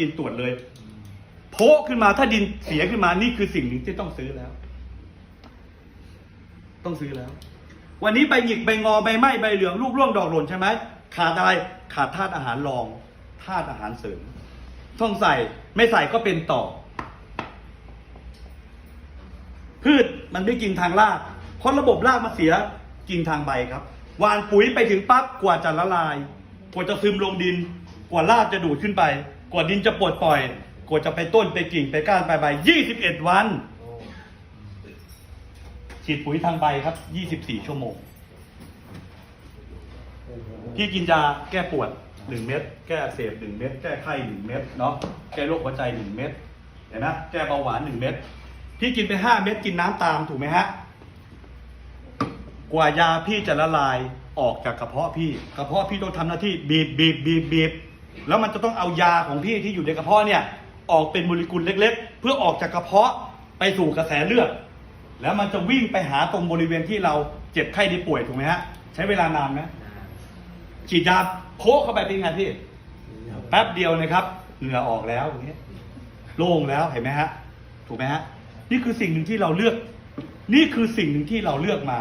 ดินตรวจเลยโพะขึ้นมาถ้าดินเสียขึ้นมานี่คือสิ่งหนึ่งที่ต้องซื้อแล้ว ต้องซื้อแล้ว วันนี้ใบหยิกใบงอใบไหม้ใบเหลืองลูกร่วงดอกหล่นใช่ไหมขาดอะไรขาดธาตุอาหารรองธาตุอาหารเสริมต้องใส่ไม่ใส่ก็เป็นต่อ พืชมันไม่กินทางรากเพราะระบบรากมันเสียกินทางใบครับหวานปุ๋ยไปถึงปั๊บกว่าจะละลาย กว่าจะซึมลงดิน กว่ารากจะดูดขึ้นไป กว่าดินจะปลดปล่อยกว่าจะไปต้นไปกิ่งไปก้านไปใบยี่สิบเอ็ดวัน ฉีดปุ๋ยทางใบครับยี่สิบสี่ชั่วโมง พี่กินยาแก้ปวดหนึ่งเม็ดแก้อักเสบหนึ่งเม็ดแก้ไข้หนึ่งเม็ดเนาะแก้โรคหัวใจหนึ่งเม็ดเห็นนะแก้เบาหวานหนึ่งเม็ดพี่กินไปห้าเม็ดกินน้ำตามถูกไหมฮะกว่ายาพี่จะละลายออกจากกระเพาะพี่ กระเพาะพี่ต้องทำหน้าที่บีบบีบบีบบีบ แล้วมันจะต้องเอายาของพี่ที่อยู่ในกระเพาะเนี่ย ออกเป็นโมเลกุลเล็ก ๆ เพื่อออกจากกระเพาะไปสู่กระแสเลือด แล้วมันจะวิ่งไปหาตรงบริเวณที่เราเจ็บไข้ได้ป่วยถูกไหมฮะ ใช้เวลานานไหมฉีดยาโคกเข้าไปเป็นไงพี่ แป๊บเดียวนะครับ เหงื่อออกแล้วอย่างเงี้ยโล่งแล้วเห็นไหมฮะ ถูกไหมฮะ นี่คือสิ่งหนึ่งที่เราเลือก นี่คือสิ่งหนึ่งที่เราเลือกมา